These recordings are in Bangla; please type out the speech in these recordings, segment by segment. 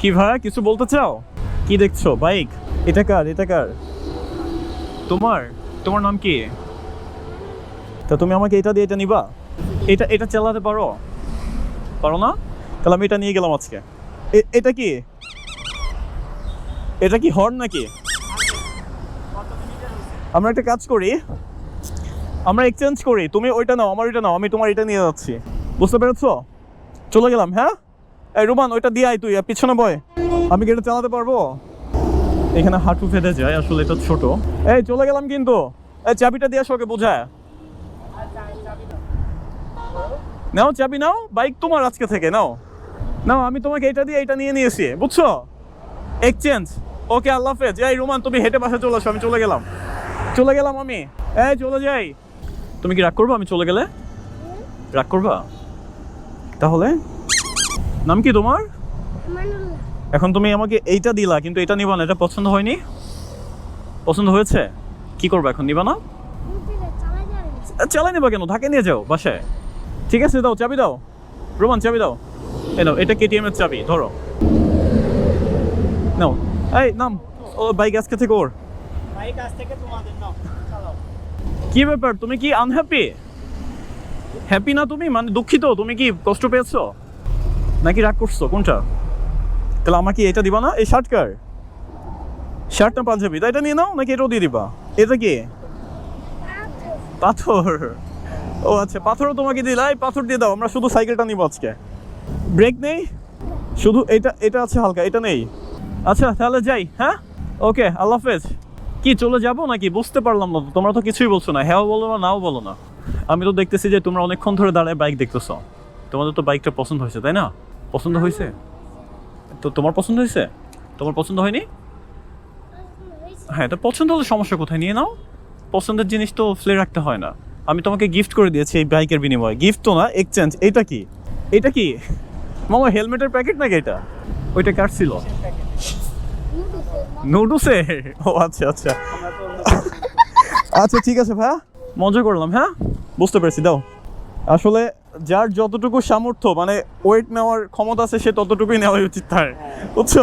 কি ভাইয়া কিছু বলতে চাও? কি দেখছ? বাইক? এটা কার? এটা কার? তোমার? তোমার নাম কি? তা তুমি আমাকে এটা দিয়ে এটা নিবা? এটা এটা চালাতে পারো। পারো না? তাহলে আমি এটা নিয়ে গেলাম আজকে। এটা কি? এটা কি হর্ন নাকি? আমরা একটা কাজ করি। আমরা এক্সচেঞ্জ করি। তুমি ওইটা নাও, আমার ওইটা নাও, আমি তোমার এটা নিয়ে যাচ্ছি। বুঝতে পেরেছ? চলে গেলাম হ্যাঁ? এই রুমান ওইটা দিয়ে আয় তুই পিছনে বয়। আমি কি এটা চালাতে পারব? এখানে হাঁটু ফেটে যায় আসলে এটা ছোট। এই চলে গেলাম কিন্তু। এই চাবিটা দিয়ে আসো বোঝায়। নাও চাবি নাও বাইক তোমার আজকে থেকে নাও। নাও আমি তোমাকে এটা দিয়ে এটা নিয়ে নিয়েছি বুঝছ? এক্সচেঞ্জ ওকে আল্লাহ হাফেজ। এই রোমান তুমি হেঁটে বাসা চলে আসো আমি চলে গেলাম। চলে গেলাম আমি। এই চলে যাই। তুমি কি রাগ করবা আমি চলে গেলে? রাগ করবা? তাহলে নাম কি তোমার? এখন তুমি আমাকে এইটা দিলা কিন্তু এটা নিবা না এটা পছন্দ হয়নি? পছন্দ হয়েছে? কি করবা এখন নিবা না? চালাই নেবা কেন? ঢাকে নিয়ে যাও বাসায়। ঠিক আছে দাও চাবি দাও। রোমান চাবি দাও। এই নাও এটা কেটিএম এর চাবি ধরো। নাও। এই নাম। ও বাইক আজকে থেকে ওর। বাইক আজ থেকে তোমাদের নাও চালাও। কি ব্যাপার? তুমি কি আনহ্যাপি হ্যাপি না তুমি? মানে দুঃখিত? তুমি কি কষ্ট পেয়েছ? নাকি রাগ করছ? কোনটা? তাহলে আমাকে এটা দিবা না? এই শার্ট কার? শার্ট না পাঞ্জাবি? তা এটা নিয়ে নাও, নাকি এটাও দিয়ে দিবা? এটা কি? পাথর। ও আচ্ছা পাথরও তোমাকে দিলা এই পাথর দিয়ে দাও, আমরা শুধু সাইকেলটা নিব আজকে। ব্রেক নেই? শুধু এটা এটা আছে হালকা, এটা নেই। আচ্ছা তাহলে যাই হ্যাঁ? ওকে, আল্লাহ হাফেজ। কি, চলে যাব নাকি? বুঝতে পারলাম না তোমরা তো কিছুই বলছো না। হ্যাঁ বলো না, নাও বলো না। আমি তো দেখতেছি যে তোমরা অনেকক্ষণ ধরে দাঁড়ায় বাইক দেখতেছো। তোমাদের তো বাইকটা পছন্দ হয়েছে, তাই না? পছন্দ হয়েছে? তো তোমার পছন্দ হয়েছে? তোমার পছন্দ হয়নি? হ্যাঁ তো পছন্দ হলে সমস্যা কোথায়? নিয়ে নাও। পছন্দের জিনিস তো ফেলে রাখতে হয় না। আমি তোমাকে গিফট করে দিয়েছি এই বাইকের বিনিময়ে। গিফট তো না এক্সচেঞ্জ এটা কি? এটা কি? মামা হেলমেটের প্যাকেট নাকি এটা? ওইটা কার ছিল? নুডলসে ও আচ্ছা আচ্ছা। আচ্ছা ঠিক আছে ভাইয়া মজা করলাম হ্যাঁ? বুঝতে পেরেছি, দাও। আসলে যার যতটুকু সামর্থ্য মানে ওয়েট নেওয়ার ক্ষমতা আছে সে ততটুকুই নেওয়া উচিত তার। বুঝছ?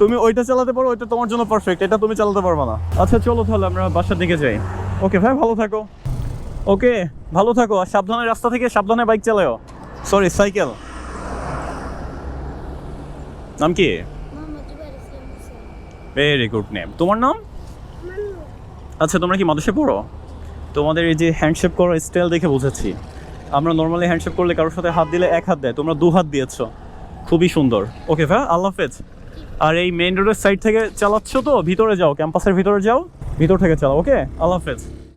তুমি ওইটা চালাতে পারো ওইটা তোমার জন্য পারফেক্ট এটা তুমি চালাতে পারবে না। আচ্ছা চলো তাহলে আমরা বাসার দিকে যাই। ওকে ভাই ভালো থাকো। ওকে ভালো থাকো আর সাবধানে রাস্তা থেকে সাবধানে বাইক চালাও সরি সাইকেল নাম কি? ভেরি গুড নেম তোমার নাম? আচ্ছা তোমরা কি মাদেশে পড়ো? তোমাদের এই যে হ্যান্ডশেপ করার স্টাইল দেখে বুঝেছি আমরা নর্মালি হ্যান্ডশেক করলে কারোর সাথে হাত দিলে এক হাত দেয়। তোমরা দু হাত দিয়েছ। খুবই সুন্দর। ওকে ভাই আল্লাহ হাফেজ। আর এই মেইন রোডের সাইড থেকে চালাচ্ছ তো? ভিতরে যাও ক্যাম্পাসের ভিতরে যাও। ভিতর থেকে চালাও ওকে আল্লাহ হাফেজ।